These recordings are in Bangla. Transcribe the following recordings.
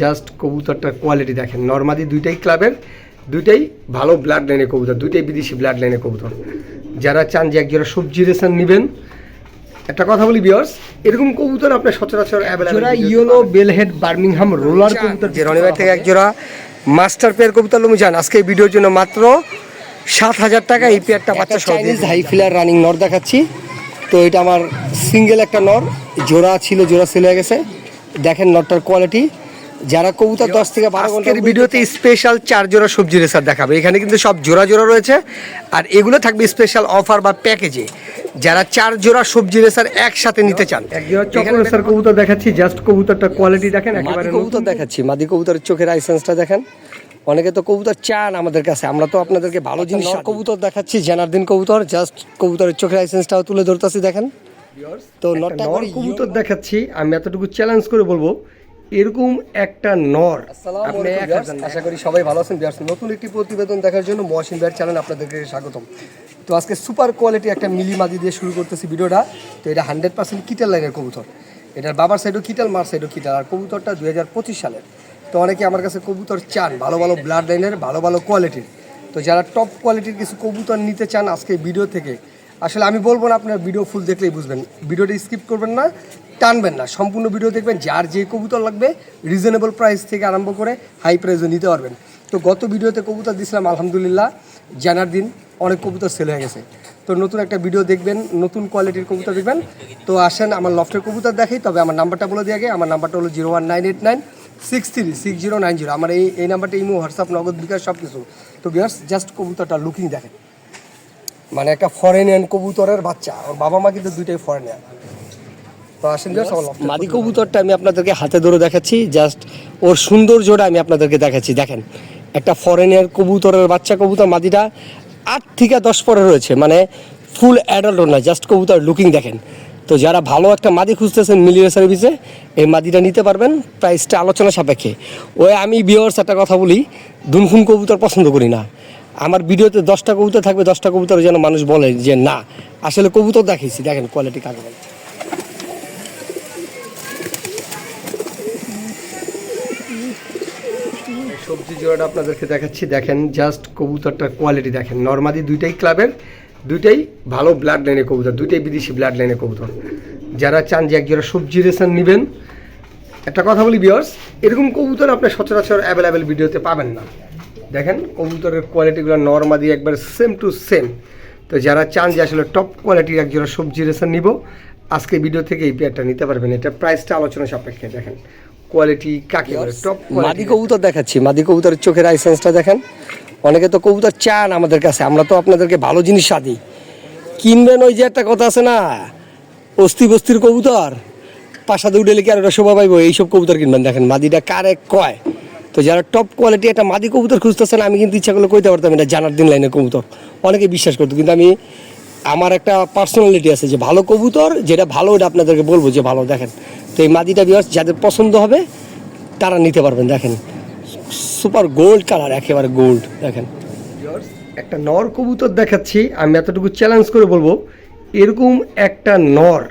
জাস্ট কবুতরটার কোয়ালিটি দেখেন। নর্মাদি দুইটাই ক্লাবের দুইটাই ভালো ব্লাড লাইনের কবুতর দুইটাই বিদেশি ব্লাড লাইনের কবুতর। যারা চান যে একজোড়া সবজি রেশন নেবেন একটা কথা বলি বিয়ার্স এরকম কবুতর আপনার সচরাচর জোড়া ইয়েলো বেলহেড বার্মিংহাম রোলার কবুতর যে রনিবার থেকে একজোড়া মাস্টার পেয়ার কবুতর লুমি যান আজকে এই ভিডিওর জন্য মাত্র সাত হাজার টাকা এই পেয়ারটা বাচ্চা চাইনিজ হাই ফিলার রানিং নর দেখাচ্ছি। তো এটা আমার সিঙ্গেল একটা নর জোড়া ছিল জোড়া সেল হয়ে গেছে। দেখেন নরটার কোয়ালিটি যারা কবুতর দশ থেকে বারো ঘণ্টার ভিডিওতে স্পেশাল চার জোড়া সবজি রেসার দেখাবে। এখানে কিন্তু সব জোড়া জোড়া রয়েছে। আর এগুলো থাকবে স্পেশাল অফার বা প্যাকেজে যারা চার জোড়া সবজি রেসার একসাথে নিতে চান। রেসার কবুতর দেখাচ্ছি জাস্ট কবুতরটা কোয়ালিটি দেখেন একেবারে কবুতর দেখাচ্ছি মাদি কবুতরের চোখের আইসেন্সটা দেখেন। অনেকে তো কবুতর চান আমাদের কাছে আমরা তো আপনাদেরকে ভালো জিনিস কবুতর দেখাচ্ছি জানার দিন কবুতর জাস্ট কবুতরের চোখের আইসেন্সটাও তুলে ধরতেছি দেখেন। তো নর কবুতর দেখাচ্ছি আমি এতটুকু চ্যালেঞ্জ করে বলব এরকম একটা নর। আপনি আশা করি সবাই ভালো আছেন। বিয়ার্স নতুন একটি প্রতিবেদন দেখার জন্য মহসিন বিয়ার চ্যানেল আপনাদেরকে স্বাগতম। তো আজকে সুপার কোয়ালিটি একটা মিলি মাদি দিয়ে শুরু করতেছি ভিডিওটা। তো এটা হান্ড্রেড পার্সেন্ট কিটাল লাইনের কবুতর। এটার বাবার সাইডও কিটাল মার সাইডও কিটাল। আর কবুতরটা দুই হাজার পঁচিশ সালের। তো অনেকে আমার কাছে কবুতর চান ভালো ভালো ব্লাড লাইনের ভালো ভালো কোয়ালিটির তো যারা টপ কোয়ালিটির কিছু কবুতর নিতে চান আজকে ভিডিও থেকে আসলে আমি বলব না আপনার ভিডিও ফুল দেখলেই বুঝবেন। ভিডিওটা স্কিপ করবেন না, টানবেন না। সম্পূর্ণ ভিডিও দেখবেন, যার যে কবুতর লাগবে রিজনেবল প্রাইস থেকে আরম্ভ করে হাই প্রাইসও নিতে পারবেন। তো গত ভিডিওতে কবুতর দিয়েছিলাম আলহামদুলিল্লাহ, জানার দিন অনেক কবুতর সেল হয়ে গেছে। তো নতুন একটা ভিডিও দেখবেন, নতুন কোয়ালিটির কবুতর দেখবেন। তো আসেন, আমার লফটের কবুতর দেখাই, তবে আমার নাম্বারটা বলে দিয়ে আগে। আমার নাম্বারটা হলো zero one nine eight nine six three six zero nine zero আমার এই এই নাম্বারটা ইমো হোয়াটসঅ্যাপ নগদ বিকাশ সব কিছু তো বিয়ার্স জাস্ট কবুতরটা লুকিং দেখেন। মানে একটা ফরেনিয়ান কবুতরের বাচ্চা। ওর বাবা মা কিন্তু দুইটাই ফরেনিয়ান মাদি কবুতরটা আমি আপনাদেরকে হাতে ধরে দেখাচ্ছি জাস্ট ওর সৌন্দর্যটা আমি আপনাদেরকে দেখাচ্ছি। দেখেন একটা ফরেনিয়ার কবুতরের বাচ্চা কবুতর মাদিটা আট থেকে দশ পরে রয়েছে মানে ফুল অ্যাডাল্ট না জাস্ট কবুতর লুকিং দেখেন। তো যারা ভালো একটা মাদি খুঁজতেছেন মিলিয়ে সার্ভিসে এই মাদিটা নিতে পারবেন প্রাইসটা আলোচনা সাপেক্ষে। ওই আমি বিয়ার্স একটা কথা বলি দুনখুন কবুতর পছন্দ করি না। আমার ভিডিওতে দশটা কবুতর থাকবে, দশটা কবুতর যেন মানুষ বলে যে না, আসলে কবুতর দেখিয়েছি দেখেন কোয়ালিটি কাকে বলে। সবজি জোড়াটা আপনাদেরকে দেখাচ্ছি, দেখেন জাস্ট কবুতরটার কোয়ালিটি দেখেন। নর্মাদি দুইটাই ক্লাবের দুইটাই ভালো ব্লাড লাইনের কবুতর, দুইটাই বিদেশি ব্লাড লাইনের কবুতর। যারা চান যে একজোড়া সবজি রেশন নেবেন, একটা কথা বলি বিয়ার্স এরকম কবুতর আপনি সচরাচর অ্যাভেলেবেল ভিডিওতে পাবেন না। দেখেন কবুতরের কোয়ালিটিগুলো নর্মাদি একবার সেম টু সেম তো যারা চান যে আসলে টপ কোয়ালিটির একজোড়া সবজি রেশন নিব আজকে ভিডিও থেকে এই পেয়ারটা নিতে পারবেন। এটা প্রাইসটা আলোচনা সাপেক্ষে দেখেন। কোয়ালিটি কাকে টপ মাদি কবুতর দেখাচ্ছি। মাদি কবুতরের চোখের আইসেন্সটা দেখেন। অনেকে তো কবুতর চান আমাদের কাছে। আমরা তো আপনাদেরকে ভালো জিনিস সাদি কিনবেন ওই যে একটা কথা আছে না অস্থি বস্তির কবুতর। পাশাতে উঠে কি আর ওটা শোভা পাইবো? এইসব কবুতর কিনবেন। দেখেন মাদিটা কারে কয়? তো যারা টপ কোয়ালিটি একটা মাদি কবুতর খুঁজতেছেন, আমি কিন্তু ইচ্ছা করলে কইতে পারতাম এটা জানার দিন লাইনের কবুতর। অনেকে বিশ্বাস করতো, কিন্তু আমি আমার একটা পার্সোনালিটি আছে যে ভালো কবুতর, যেটা ভালো ওটা আপনাদেরকে বলব যে ভালো, দেখেন। তো এই মাদিটা বিয়ার্স যাদের পছন্দ হবে, তারা নিতে পারবেন, দেখেন। সুপার গোল্ড কালার একেবারে গোল্ড দেখেন। একটা নর কবুতর দেখাচ্ছি, আমি এতটুকু চ্যালেঞ্জ করে বলব, এরকম একটা নর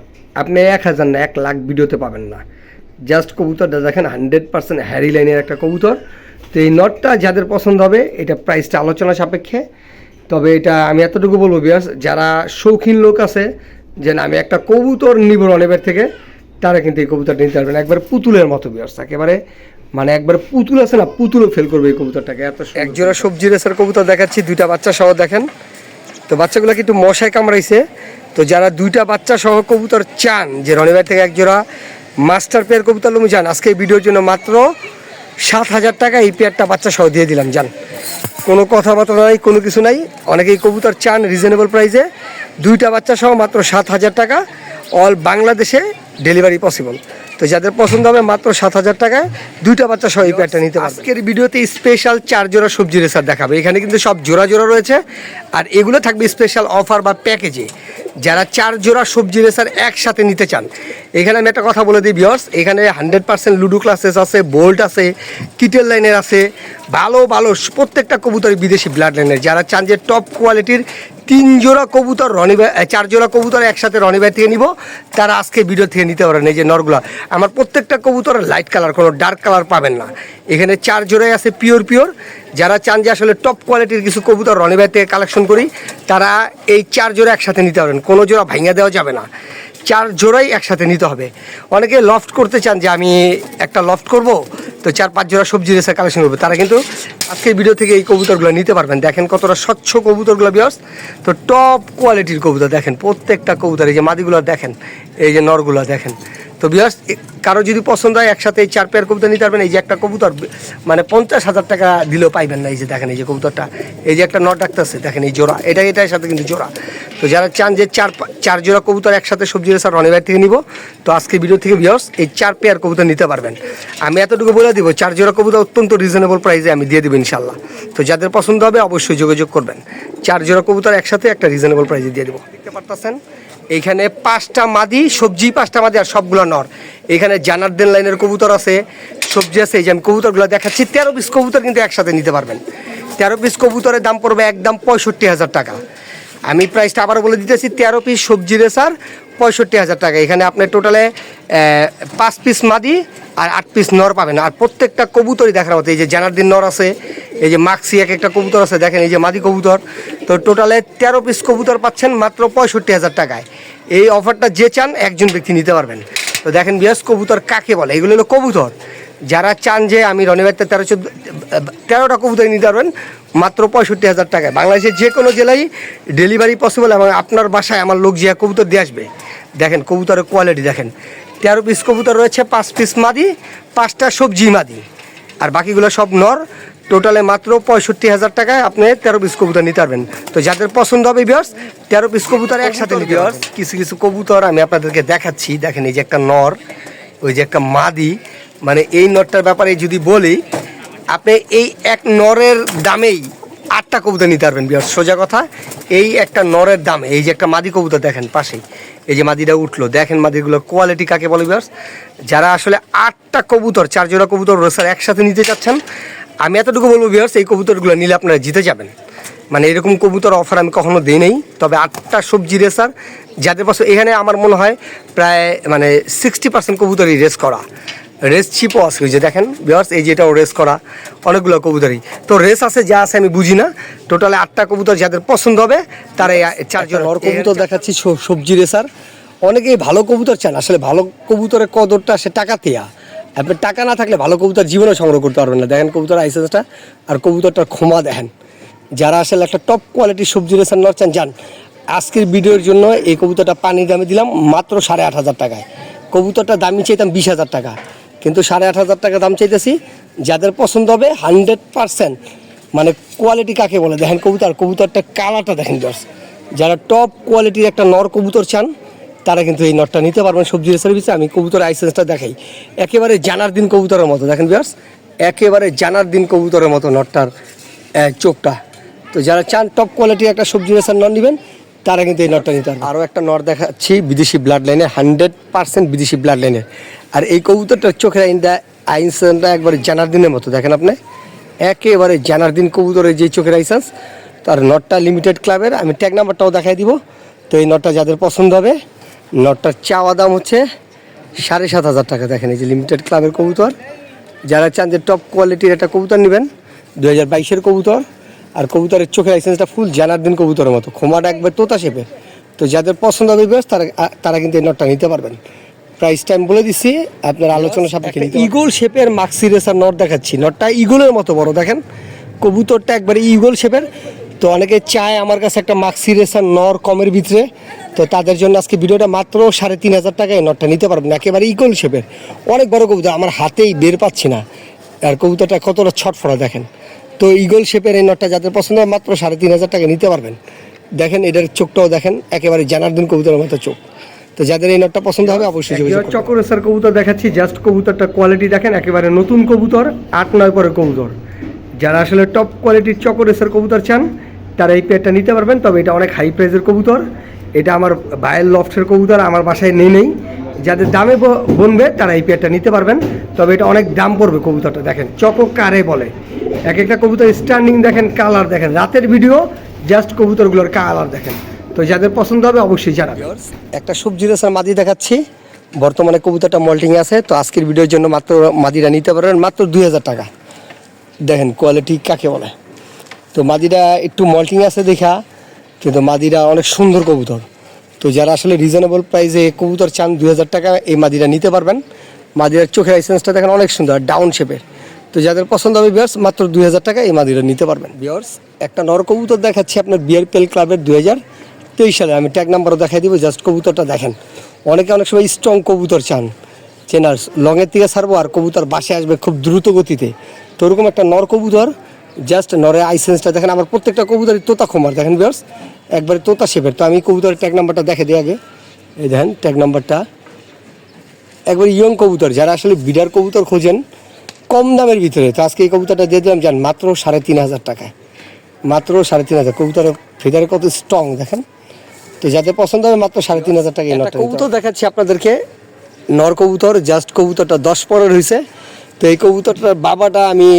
আপনি এক হাজার না, এক লাখ ভিডিওতে পাবেন না। জাস্ট কবুতরটা দেখেন হান্ড্রেড পার্সেন্ট হ্যারি লাইনের একটা কবুতর। তো এই নটটা যাদের পছন্দ হবে এটা প্রাইসটা আলোচনা সাপেক্ষে। তবে এটা আমি এতটুকু বলব বিয়াস যারা শৌখিন লোক আছে যে না, আমি একটা কবুতর নিব রনেবের থেকে তারা কিন্তু এই কবুতরটা নিতে পারবেন। একবার পুতুলের মতো বিয়াস একেবারে মানে একবার পুতুল আছে না পুতুলও ফেল করবে এই কবুতরটাকে এত একজোড়া সবজি রেসের কবুতর দেখাচ্ছি দুইটা বাচ্চা সহ দেখেন। তো বাচ্চাগুলো কিন্তু মশায় কামড়াইছে। তো যারা দুইটা বাচ্চা সহ কবুতর চান যে রনিবার থেকে একজোড়া মাস্টার পেয়ার কবুতর লুমি যান আজকে এই ভিডিওর জন্য মাত্র সাত হাজার টাকা এই পেয়ারটা বাচ্চা সহ দিয়ে দিলাম যান কোনো কথাবার্তা নাই, কোনো কিছু নাই। অনেকেই কবুতর চান রিজনেবল প্রাইসে দুইটা বাচ্চা সহ মাত্র সাত হাজার টাকা। অল বাংলাদেশে ডেলিভারি পসিবল তো যাদের পছন্দ হবে মাত্র সাত হাজার টাকায় দুইটা বাচ্চা সহ এই প্যাডটা নিতে পারবে। আজকের ভিডিওতে স্পেশাল চার জোড়া সবজি রেসার দেখাবে। এখানে কিন্তু সব জোড়া জোড়া রয়েছে। আর এগুলো থাকবে স্পেশাল অফার বা প্যাকেজে যারা চার জোড়া সবজি রেসার একসাথে নিতে চান, এখানে আমি একটা কথা বলে দিই বিয়র্স এখানে হান্ড্রেড পার্সেন্ট লুডো ক্লাসেস আছে বোল্ট আছে কিটেল লাইনের আছে ভালো ভালো প্রত্যেকটা কবুতরই বিদেশি ব্লাড লাইনের যারা চান যে টপ কোয়ালিটির তিন জোড়া কবুতর রনি ভাই চার জোড়া কবুতর একসাথে রনি ভাই থেকে নিব। তারা আজকে ভিডিও থেকে নিতে পারেন এই যে নরগুলা। আমার প্রত্যেকটা কবুতর লাইট কালার কোনো ডার্ক কালার পাবেন না। এখানে চার জোড়াই আছে পিওর পিওর যারা চান যে আসলে টপ কোয়ালিটির কিছু কবুতর রনি ভাই থেকে কালেকশন করি, তারা এই চার জোড়া একসাথে নিতে পারেন কোনো জোড়া ভাঙিয়ে দেওয়া যাবে না। চার জোড়াই একসাথে নিতে হবে। অনেকে লফট করতে চান যে আমি একটা লফট করব তো চার, পাঁচ জোড়া সবজি রেসে কালেকশন করবে। তারা কিন্তু আজকের ভিডিও থেকে এই কবুতরগুলো নিতে পারবেন। দেখেন কতটা স্বচ্ছ কবুতরগুলো বিয়স তো টপ কোয়ালিটির কবুতর দেখেন, প্রত্যেকটা কবুতর, এই যে মাদিগুলো দেখেন, এই যে নরগুলো দেখেন। তো বিয়াস কারও যদি পছন্দ হয়, একসাথে এই চার পেয়ার কবুতর নিতে পারবেন। এই যে একটা কবুতর মানে পঞ্চাশ হাজার টাকা দিলেও পাইবেন না, এই যে দেখেন এই যে কবুতরটা। এই যে একটা নট ডাকতেছে দেখেন এই জোড়া। এটা, এটার সাথে কিন্তু জোড়া। তো যারা চান যে চার চার জোড়া কবুতর একসাথে সবজি রেসার রনিবার থেকে নিব, তো আজকে ভিডিও থেকে বিয়াস এই চার পেয়ার কবুতর নিতে পারবেন। আমি এতটুকু বলে দিব, চার জোড়া কবুতর অত্যন্ত রিজনেবল প্রাইসে আমি দিয়ে দেবো ইনশাল্লাহ তো যাদের পছন্দ হবে, অবশ্যই যোগাযোগ করবেন। চার জোড়া কবুতর একসাথে একটা রিজনেবল প্রাইসে দিয়ে দেবো। দেখতে পারতেছেন? এইখানে পাঁচটা মাদি, সবজি, পাঁচটা মাদি আর সবগুলো নর। এখানে জানারদেন লাইনের কবুতর আছে, সবজি আছে, এই যে আমি কবুতরগুলো দেখাচ্ছি, তেরো পিস কবুতর কিন্তু একসাথে নিতে পারবেন। তেরো পিস কবুতরের দাম পড়বে একদম পঁয়ষট্টি হাজার টাকা। আমি প্রাইসটা আবার বলে দিতেছি, তেরো পিস সবজি রেসার পঁয়ষট্টি হাজার টাকা। এখানে আপনি টোটালে পাঁচ পিস মাদি আর আট পিস নর পাবেন। আর প্রত্যেকটা কবুতরই দেখার মতো, এই যে জানারদিন নর আছে, এই যে মাক্সি এক একটা কবুতর আছে, দেখেন এই যে মাদি কবুতর। তো টোটালে তেরো পিস কবুতর পাচ্ছেন মাত্র পঁয়ষট্টি হাজার টাকায়। এই অফারটা যে চান, একজন ব্যক্তি নিতে পারবেন। তো দেখেন বিয়াস কবুতর কাকে বলে? এগুলো হলো কবুতর। যারা চান যে আমি রনিবারতে তেরো চোদ্দ, তেরোটা কবুতর নিতে পারবেন, মাত্র পঁয়ষট্টি হাজার টাকায়। বাংলাদেশের যে কোনো জেলায় ডেলিভারি পসিবল এবং আপনার বাসায় আমার লোক যে কবুতর দিয়ে আসবে দেখেন কবুতরের কোয়ালিটি দেখেন। তেরো পিস কবুতর রয়েছে পাঁচ পিস মাদি পাঁচটা সবজি মাদি। আর বাকিগুলো সব নর টোটালে মাত্র পঁয়ষট্টি হাজার টাকায় আপনি তেরো পিস কবুতর নিতে পারবেন। তো যাদের পছন্দ হবে বিয়ার্স তেরো পিস কবুতর একসাথে নিতে কিছু কিছু কবুতর আমি আপনাদেরকে দেখাচ্ছি। দেখেন এই যে একটা নর ওই যে একটা মাদি। মানে এই নরটার ব্যাপারে যদি বলি আপনি এই এক নরের দামেই আটটা কবুতর নিতে পারবেন বিয়ার সোজা কথা। এই একটা নরের দামে, এই যে একটা মাদি কবুতর দেখেন পাশেই, এই যে মাদিটা উঠল, দেখেন মাদিগুলোর কোয়ালিটি কাকে বলে বিয়ার্স যারা আসলে আটটা কবুতর, চার জোড়া কবুতর রোসার একসাথে নিতে চাচ্ছেন, আমি এতটুকু বলব বিয়ার্স এই কবুতরগুলো নিলে আপনারা জিতে যাবেন। মানে এরকম কবুতর অফার আমি কখনো দিই নেই, তবে আটটা সবজি রেসার যাদের পাশে এখানে আমার মনে হয় প্রায় মানে সিক্সটি পার্সেন্ট কবুতরই রেস করা। রেস ছিপও আছে ওই যে দেখেন বিয়ার্স এই যেটাও রেস করা অনেকগুলো কবুতরই। তো রেস আছে যা আছে আমি বুঝি না। টোটালে আটটা কবুতর যাদের পছন্দ হবে তারা চারজন নর কবুতর দেখাচ্ছি সবজি রেসার অনেকেই ভালো কবুতর চান আসলে ভালো কবুতরের কদরটা সে টাকা তেয়া আপনি টাকা না থাকলে ভালো কবুতর জীবনে সংগ্রহ করতে পারবেন না। দেখেন কবুতর আইসেন্সটা আর কবুতরটার ক্ষমা দেখেন। যারা আসলে একটা টপ কোয়ালিটির সবজি রেসার নর চান যান। আজকের ভিডিওর জন্য এই কবুতরটা পানির দামে দিলাম মাত্র সাড়ে আট হাজার টাকায়। কবুতরটা দামি চাইতাম বিশ হাজার টাকা। কিন্তু সাড়ে আট হাজার টাকা দাম চাইতেছি। যাদের পছন্দ হবে হান্ড্রেড পারসেন্ট মানে কোয়ালিটি কাকে বলে? দেখেন কবুতর, কবুতরটা কালারটা দেখেন জাস্ট যারা টপ কোয়ালিটির একটা নর কবুতর চান, তারা কিন্তু এই নটটা নিতে পারবেন সবজি সার্ভিসে আমি কবুতর আইসেন্সটা দেখাই। একেবারে জানার দিন কবুতরের মতো, দেখেন বিয়ার্স একেবারে জানার দিন কবুতরের মতো নটটার চোখটা। তো যারা চান টপ কোয়ালিটির একটা সবজি রেসার নট নেবেন তারা কিন্তু এই নটটা নিতে আরও একটা নট দেখাচ্ছি, বিদেশি ব্লাড লাইনে হান্ড্রেড পার্সেন্ট বিদেশি ব্লাড লাইনে আর এই কবুতরটা চোখের আইনটা আইনসটা একবারে জানার দিনের মতো, দেখেন আপনি? একেবারে জানার দিন কবুতরের যে চোখের আইসেন্স তার নটটা লিমিটেড ক্লাবের আমি ট্যাগ নাম্বারটাও দেখাই দিব। তো এই নটটা যাদের পছন্দ হবে, নটটার চাওয়া দাম হচ্ছে সাড়ে সাত হাজার টাকা। দেখেন এই যে লিমিটেড ক্লাবের কবুতর। যারা চান যে টপ কোয়ালিটির একটা কবুতর নেবেন দু হাজার বাইশের কবুতর আর কবুতরের চোখের লাইসেন্সটা ফুল জানার দিন কবুতরের মতো। খোমাটা একবার তোতা শেপের তো যাদের পছন্দ হবে বিয়াস তারা তারা কিন্তু এই নটটা নিতে পারবেন। প্রাইস টাইম বলে দিচ্ছি আপনার আলোচনা সাপেক্ষে ইগল শেপের মাক্সি রেসার নট দেখাচ্ছি। নটটা ইগলের মতো বড় দেখেন। কবুতরটা একবারে ইগল শেপের তো অনেকে চায় আমার কাছে একটা মাক্সি রেসার নর কমের ভিতরে। তো তাদের জন্য আজকে ভিডিওটা মাত্র সাড়ে তিন হাজার টাকায় নটটা নিতে পারবেন। একেবারে ইগল শেপের অনেক বড় কবুতর আমার হাতেই বের পাচ্ছি না। আর কবুতরটা কতটা ছটফড়া দেখেন। তো ইগল শেপের এই নটটা যাদের পছন্দ হয় মাত্র সাড়ে তিন হাজার টাকা নিতে পারবেন। দেখেন এটার চোখটাও দেখেন একেবারে জানার্দিন কবুতরের মতো চোখ। তো যাদের এই নটটা পছন্দ হবে অবশ্যই চকরেসার কবুতর দেখাচ্ছি জাস্ট কবুতরটা কোয়ালিটি দেখেন একেবারে নতুন কবুতর আট নয় পরে কবুতর। যারা আসলে টপ কোয়ালিটির চকরেসার কবুতর চান তারা এই পেয়ারটা নিতে পারবেন তবে এটা অনেক হাই প্রাইসের কবুতর। এটা আমার বায়ের লফটের কবুতর আমার বাসায় নেই নেই। যাদের দামে বনবে তারা এই পেয়ারটা নিতে পারবেন। তবে এটা অনেক দাম পড়বে কবুতরটা, দেখেন। চকো কারে বলে। এক একটা কবুতর স্ট্যান্ডিং দেখেন কালার দেখেন। রাতের ভিডিও জাস্ট কবুতরগুলোর কালার দেখেন। তো যাদের পছন্দ হবে, অবশ্যই জানাবে একটা সবজি রেসার মাদি দেখাচ্ছি। বর্তমানে কবুতরটা মল্টিং আছে, তো আজকের ভিডিওর জন্য মাত্র মাদিরা নিতে পারবেন, মাত্র দুই হাজার টাকা। দেখেন কোয়ালিটি কাকে বলে। তো মাদিরা একটু মল্টিং আছে দেখা, কিন্তু মাদিরা অনেক সুন্দর কবুতর। তো যারা আসলে রিজনেবল প্রাইসে কবুতর চান দুই হাজার টাকা এই মাদিরা নিতে পারবেন। মাদিরার চোখের লাইসেন্সটা দেখেন অনেক সুন্দর ডাউন শেপের তো যাদের পছন্দ হবে বিয়ার্স মাত্র দুই হাজার টাকা এই মাদিরা নিতে পারবেন। বিয়ার্স একটা নর কবুতর দেখাচ্ছি আপনার বিয়ার পেল ক্লাবের দুই হাজার তেইশ সালে আমি ট্যাগ নাম্বারও দেখাই দিব জাস্ট কবুতরটা দেখেন। অনেকে অনেক সময় স্ট্রং কবুতর চান। চেনার লংয়ের থেকে ছাড়বো আর কবুতর বাসে আসবে খুব দ্রুত গতিতে। তো ওরকম একটা নর কবুতর জাস্ট নরে আইসেন্সটা দেখেন আমার প্রত্যেকটা কবুতরই তোতা খোমার দেখেন বিয়ার্স একবারে তোতা শেপের। তো আমি কবুতরের ট্যাগ নাম্বারটা দেখে দিই আগে। এই দেখেন ট্যাগ নাম্বারটা একবার ইয়ং কবুতর যারা আসলে বিডার কবুতর খোঁজেন কম দামের ভিতরে। তো আজকে এই কবুতরটা দিয়ে দিলাম যান মাত্র সাড়ে তিন হাজার টাকায়। মাত্র সাড়ে তিন হাজার। কবুতরের ফেদারে কত স্ট্রং দেখেন? তো যাদের পছন্দ হবে মাত্র সাড়ে তিন হাজার টাকা কবুতর দেখাচ্ছি আপনাদেরকে। নর কবুতর জাস্ট কবুতরটা দশ পরের হয়েছে তো এই কবুতরটার বাবাটা আমি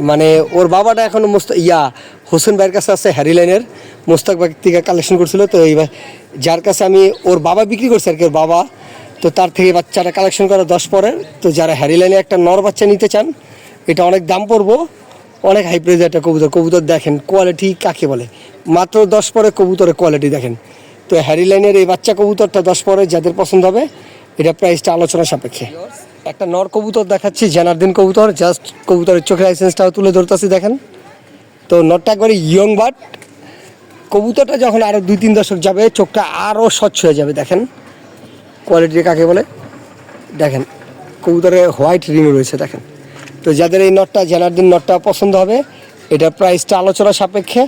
মানে ওর বাবাটা এখন ইয়া, হোসেন ভাইয়ের কাছে আছে হ্যারি লাইনের। মোস্তাক ভাই থেকে কালেকশন করছিল, তো এই ভাই- যার কাছে আমি ওর বাবা বিক্রি করছে আর কি, ওর বাবা। তো তার থেকে বাচ্চাটা কালেকশন করা দশ পরের। তো যারা হ্যারি লাইনে একটা নর বাচ্চা নিতে চান, এটা অনেক দাম পড়ব। অনেক হাই প্রাইজের একটা কবুতর। কবুতর দেখেন কোয়ালিটি কাকে বলে? মাত্র দশ পরে কবুতরের কোয়ালিটি দেখেন। তো হ্যারি লাইনের এই বাচ্চা কবুতরটা দশ পরে যাদের পছন্দ হবে, এটা প্রাইসটা আলোচনা সাপেক্ষে। একটা নর কবুতর দেখাচ্ছি, জানারদিন কবুতর জাস্ট কবুতরের চোখের লাইসেন্সটাও তুলে ধরতেছি, দেখেন। তো নটটা একবারে ইয়ং বাট কবুতরটা যখন আরও দুই তিন দশক যাবে, চোখটা আরও স্বচ্ছ হয়ে যাবে, দেখেন। কোয়ালিটি কাকে বলে? দেখেন, কবুতরে হোয়াইট রিং রয়েছে, দেখেন। তো যাদের এই নটটা জানারদিন নটটা পছন্দ হবে, এটা প্রাইসটা আলোচনা সাপেক্ষে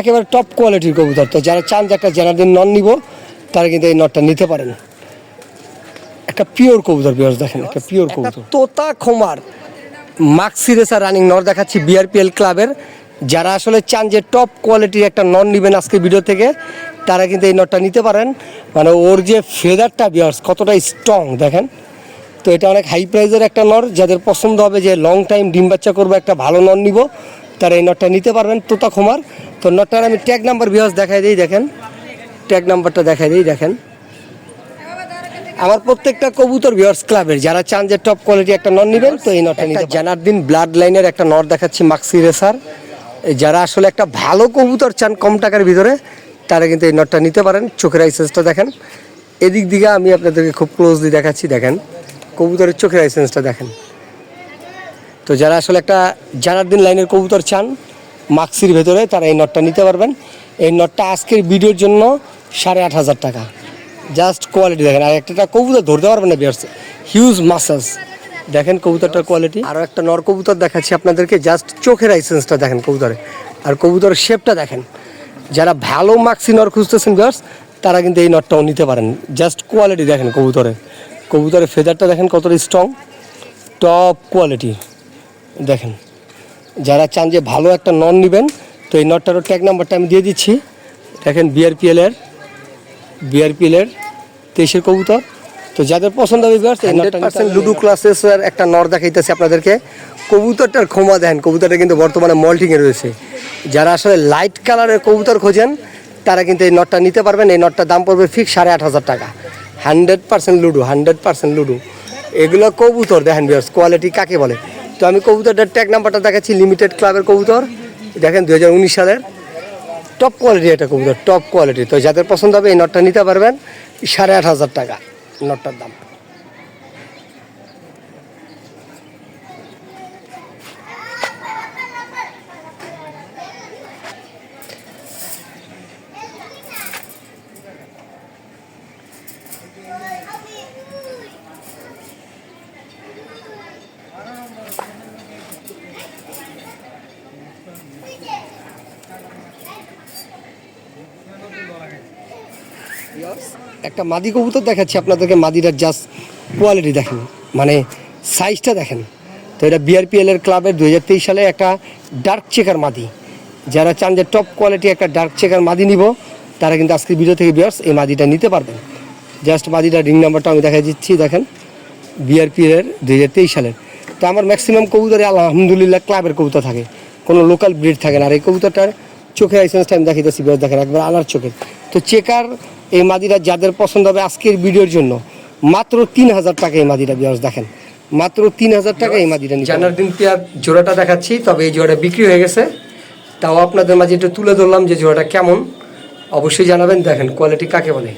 একেবারে টপ কোয়ালিটির কবুতর। তো যারা চান যে একটা জানারদিন নন নিব, তারা কিন্তু এই নটটা নিতে পারেন। একটা পিওর কবুতর পিওর দেখেন একটা পিওর কবুতর। তোতা খোমার। মাক্সি রেসার রানিং নর দেখাচ্ছি বিআরপিএল ক্লাবের যারা আসলে চান যে টপ কোয়ালিটির একটা নন নেবেন আজকে ভিডিও থেকে তারা কিন্তু এই নটটা নিতে পারেন। মানে ওর যে ফেদারটা বিয়ার্স কতটা স্ট্রং দেখেন। তো এটা অনেক হাই প্রাইজের একটা নর যাদের পছন্দ হবে যে লং টাইম ডিম বাচ্চা করব একটা ভালো নর নিব তারা এই নটটা নিতে পারবেন তোতা খোমার। তো নটটার আমি ট্যাগ নাম্বার বিয়ার্স দেখাই দিই দেখেন। ট্যাগ নাম্বারটা দেখাই দিই দেখেন। আমার প্রত্যেকটা কবুতর ভিউয়ার্স ক্লাবের যারা চান যে টপ কোয়ালিটি একটা নর নেবেন তো এই নরটা নিতে জানার দিন ব্লাড লাইনের একটা নর দেখাচ্ছি মাক্সি রেসার যারা আসলে একটা ভালো কবুতর চান কম টাকার ভিতরে তারা কিন্তু এই নটটা নিতে পারেন। চোখের আইসেন্সটা দেখেন। এদিক দিকে আমি আপনাদেরকে খুব ক্লোজলি দেখাচ্ছি দেখেন। কবুতরের চোখের আইসেন্সটা দেখেন। তো যারা আসলে একটা জানার দিন লাইনের কবুতর চান মাক্সির ভেতরে তারা এই নটটা নিতে পারবেন। এই নটটা আজকের ভিডিওর জন্য সাড়ে আট হাজার টাকা। জাস্ট কোয়ালিটি দেখেন, আর একটা কবুতর ধরতে পারবেন না বিয়ার্স হিউজ মাসাস দেখেন কবুতরটার কোয়ালিটি আরও একটা নর কবুতর দেখাচ্ছি আপনাদেরকে জাস্ট চোখের আইসেন্সটা দেখেন কবুতরে। আর কবুতরের শেপটা দেখেন। যারা ভালো মাক্সি নর খুঁজতেছেন বিয়ার্স তারা কিন্তু এই নটটাও নিতে পারেন। জাস্ট কোয়ালিটি দেখেন কবুতরে। কবুতরের ফেদারটা দেখেন কতটা স্ট্রং টপ কোয়ালিটি দেখেন, যারা চান যে ভালো একটা নন নেবেন, তো এই নটটারও ট্যাগ নাম্বারটা আমি দিয়ে দিচ্ছি। দেখেন বিআরপিএল এর বিআরপিএল এর তেইশের কবুতর। তো যাদের পছন্দ হবে লুডো ক্লাসেসের একটা নর দেখাইতেছে আপনাদেরকে। কবুতরটার ক্ষমা দেন কবুতরটা কিন্তু বর্তমানে মল্টিংয়ে রয়েছে। যারা আসলে লাইট কালারের কবুতর খোঁজেন তারা কিন্তু এই নটটা নিতে পারবেন। এই নটটার দাম পড়বে ফিক্স সাড়ে আট হাজার টাকা। হান্ড্রেড পার্সেন্ট লুডো হান্ড্রেড পার্সেন্ট লুডো। এগুলো কবুতর দেখেন বিয়ার্স কোয়ালিটি কাকে বলে? তো আমি কবুতরটার ট্যাগ নাম্বারটা দেখাচ্ছি লিমিটেড ক্লাবের কবুতর। দেখেন দু হাজার উনিশ সালের। টপ কোয়ালিটি একটা কবুতর টপ কোয়ালিটি তো যাদের পছন্দ হবে এই নটটা নিতে পারবেন, সাড়ে আট হাজার টাকা নটটার দাম। একটা মাদি কবুতর দেখাচ্ছি, আপনাদেরকে মাদিটার জাস্ট কোয়ালিটি দেখেন মানে সাইজটা দেখেন। তো এটা বিআরপিএল এর ক্লাবের দু হাজার তেইশ সালে একটা ডার্ক চেকার মাদি। যারা চান যে টপ কোয়ালিটি একটা ডার্ক চেকার মাদি নিব, তারা কিন্তু আজকের ভিডিও থেকে বিয়ার্স এই মাদিটা নিতে পারবেন। জাস্ট মাদিটার রিং নাম্বারটা আমি দেখা দিচ্ছি, দেখেন বিআরপিএল এর দুই হাজার তেইশ সালের। তো আমার ম্যাক্সিমাম কবুতরে আলহামদুলিল্লাহ ক্লাবের কবুতর থাকে, কোনো লোকাল ব্রিড থাকে না। আর এই কবুতরটার চোখের আইসেন্সটা আমি দেখাইতেছি বিয়ার্স দেখেন, একবার আনার চোখের তো চেকার এই মাদিরা যাদের পছন্দ হবে আজকের ভিডিওর জন্য, মাত্র তিন হাজার টাকা এই মাদিরা বিয়ার্স দেখেন। মাত্র তিন হাজার টাকা এই মাদিরা জানার দিন পেয়ার জোড়াটা দেখাচ্ছি, তবে এই জোড়াটা বিক্রি হয়ে গেছে। তাও আপনাদের মাঝে একটু তুলে ধরলাম যে জোড়াটা কেমন। অবশ্যই জানাবেন, দেখেন কোয়ালিটি কাকে বলে।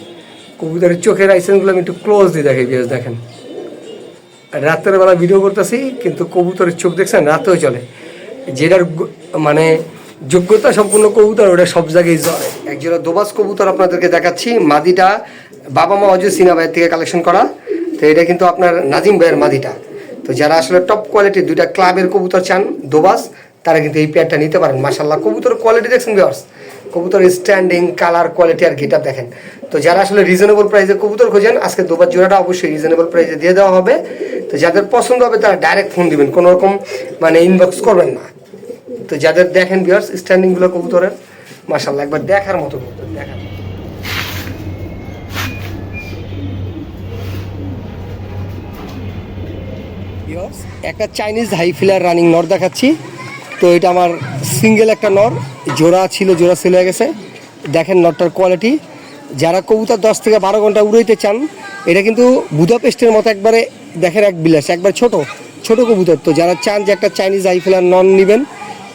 কবুতরের চোখের আইসেন্সগুলো আমি একটু ক্লোজ দিয়ে দেখাই বিয়ার্স দেখেন। রাতের বেলা ভিডিও করতেছি, কিন্তু কবুতরের চোখ দেখছেন, রাতেও চলে। যেটার মানে যোগ্যতা সম্পূর্ণ কবুতর, ওটা সব জায়গায় জয় একজোড়া দোবাস কবুতর আপনাদেরকে দেখাচ্ছি, মাদিটা বাবা মা অজয় সিনা ভাইয়ের থেকে কালেকশন করা। তো এটা কিন্তু আপনার নাজিম ভাইয়ের মাদিটা। তো যারা আসলে টপ কোয়ালিটির দুইটা ক্লাবের কবুতর চান, দোবাস, তারা কিন্তু এই পেয়ারটা নিতে পারেন। মাসাল্লাহ কবুতর কোয়ালিটি দেখছেন ভিওর্স কবুতর স্ট্যান্ডিং কালার কোয়ালিটি আর গেটআপ দেখেন। তো যারা আসলে রিজনেবল প্রাইসে কবুতর খোঁজেন, আজকে দুবার জোড়াটা অবশ্যই রিজনেবল প্রাইসে দিয়ে দেওয়া হবে। তো যাদের পছন্দ হবে, তারা ডাইরেক্ট ফোন দিবেন। কোনো রকম মানে ইনবক্স করবেন না। তো যাদের দেখেন ভিউয়ার্স স্ট্যান্ডিংগুলো কবুতরের মাশাল্লাহ একবার দেখার মতো কবুতর, দেখার। একটা চাইনিজ হাই ফিলার রানিং নর দেখাচ্ছি। তো এটা আমার সিঙ্গেল একটা নর জোড়া ছিল, জোড়া সেল হয়ে গেছে। দেখেন নরটার কোয়ালিটি যারা কবুতর দশ থেকে বারো ঘণ্টা উড়াইতে চান, এটা কিন্তু বুদাপেস্টের মতো একবারে দেখেন এক বিলাস, একবার ছোট ছোট কবুতর। তো যারা চান যে একটা চাইনিজ হাই ফিলার নন নেবেন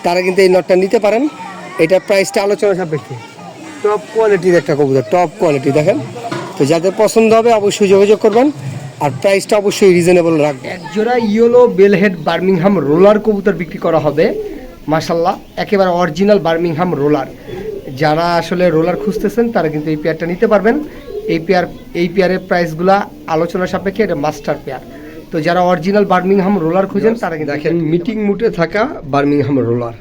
তারা কিন্তু এই নটটা নিতে পারেন। এটার প্রাইসটা আলোচনা সাপেক্ষে। টপ কোয়ালিটির একটা কবুতর টপ কোয়ালিটি দেখেন। তো যাদের পছন্দ হবে, অবশ্যই যোগাযোগ করবেন। আর প্রাইসটা অবশ্যই রিজনেবল রাখবেন। এক জোড়া ইয়েলো বেলহেড বার্মিংহাম রোলার কবুতর বিক্রি করা হবে। মাশাল্লাহ একেবারে অরিজিনাল বার্মিংহাম রোলার যারা আসলে রোলার খুঁজতেছেন, তারা কিন্তু এই পেয়ারটা নিতে পারবেন। এই পেয়ার এই পেয়ারের প্রাইসগুলা আলোচনা সাপেক্ষে এটা মাস্টার পেয়ার তো যারা অরিজিনাল বার্মিংহাম রোলার খুঁজেন তারা কিন্তু দেখেন মিটিং মুটে থাকা বার্মিংহাম রোলার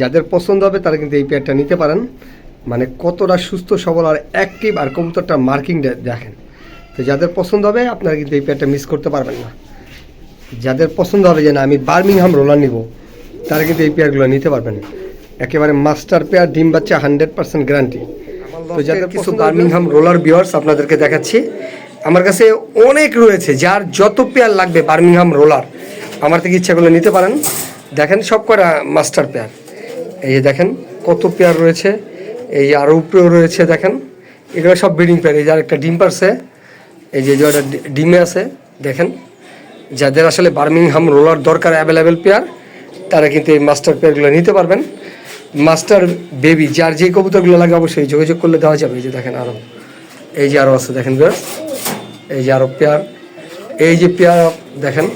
যাদের পছন্দ হবে তারা কিন্তু এই পেয়ারটা নিতে পারেন। মানে কতটা সুস্থ সবল আর অ্যাক্টিভ আর কবুতরটা মার্কিং দেখেন। তো যাদের পছন্দ হবে আপনারা কিন্তু এই পেয়ারটা মিস করতে পারবেন না। যাদের পছন্দ হবে যে না আমি বার্মিংহাম রোলার নিব তারা কিন্তু এই পেয়ারগুলো নিতে পারবেন। একেবারে মাস্টার পেয়ার ডিম বাচ্চা হান্ড্রেড পার্সেন্ট গ্যারান্টি তো যাদের কিছু বার্মিংহাম রোলার বিয়ার্স আপনাদেরকে দেখাচ্ছি। আমার কাছে অনেক রয়েছে, যার যত পেয়ার লাগবে বার্মিংহাম রোলার আমার থেকে ইচ্ছা করলে নিতে পারেন। দেখেন, সব কটা মাস্টার পেয়ার এই যে দেখেন, কত পেয়ার রয়েছে। এই আরও উপরেও রয়েছে, দেখেন। এগুলো সব ব্রিডিং পেয়ার এই যার একটা ডিম পারছে। এই যে যেটা ডিমে আছে, দেখেন। যাদের আসলে বার্মিংহাম রোলার দরকার অ্যাভেলেবেল পেয়ার তারা কিন্তু এই মাস্টার পেয়ারগুলো নিতে পারবেন। মাস্টার বেবি যার যে কবুতরগুলো লাগে, অবশ্যই যোগাযোগ করলে দেওয়া যাবে। এই যে দেখেন আরও এই যে আরও আছে, দেখেন বেশ এই যে আরও পেয়ার, এই যে পেয়ার দেখেন,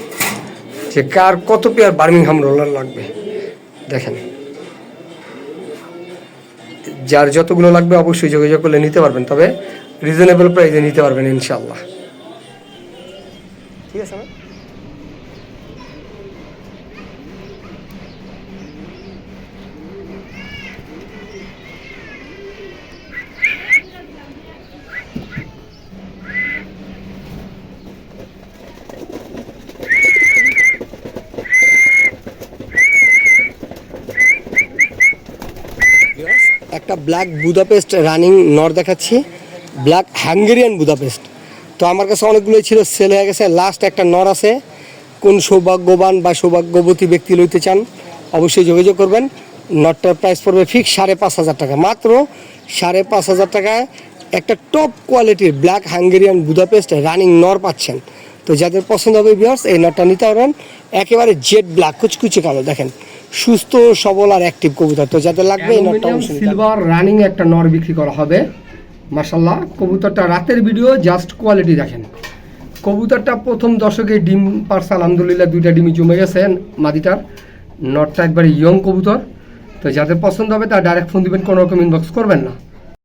যে কার কত পেয়ার বার্মিংহাম রোলার লাগবে? দেখেন। যার যতগুলো লাগবে অবশ্যই যোগাযোগ করলে নিতে পারবেন, তবে রিজনেবল প্রাইসে নিতে পারবেন ইনশাল্লাহ ঠিক আছে না একটা ব্ল্যাক বুদাপেস্ট রানিং নর দেখাচ্ছি ব্ল্যাক হাঙ্গেরিয়ান বুদাপেস্ট তো আমার কাছে অনেকগুলোই ছিল সেল হয়ে গেছে। লাস্ট একটা নর আছে। কোন সৌভাগ্যবান বা সৌভাগ্যবতী ব্যক্তি লইতে চান, অবশ্যই যোগাযোগ করবেন। নটটার প্রাইস পড়বে ফিক্স সাড়ে পাঁচ হাজার টাকা। মাত্র সাড়ে পাঁচ হাজার টাকায় একটা টপ কোয়ালিটির ব্ল্যাক হাঙ্গেরিয়ান বুদাপেস্ট রানিং নর পাচ্ছেন। তো যাদের পছন্দ হবে ভিউয়ার্স এই নটটা নিতে পারবেন। একেবারে জেড ব্ল্যাক কুচকুচে কালো, দেখেন। সুস্থ সবল আর অ্যাক্টিভ কবুতর। তো যাদের লাগবে এই নটটা অবশ্যই সিলভার রানিং একটা নর বিক্রি করা হবে। মাশাল্লাহ কবুতরটা রাতের ভিডিও জাস্ট কোয়ালিটি দেখেন। কবুতরটা প্রথম দশকে ডিম পারছে আলহামদুলিল্লাহ দুইটা ডিমই জমে গেছে মাদিটার। নটটা একবারে ইয়ং কবুতর। তো যাদের পছন্দ হবে তারা ডাইরেক্ট ফোন দিবেন কোনো রকম ইনবক্স করবেন না।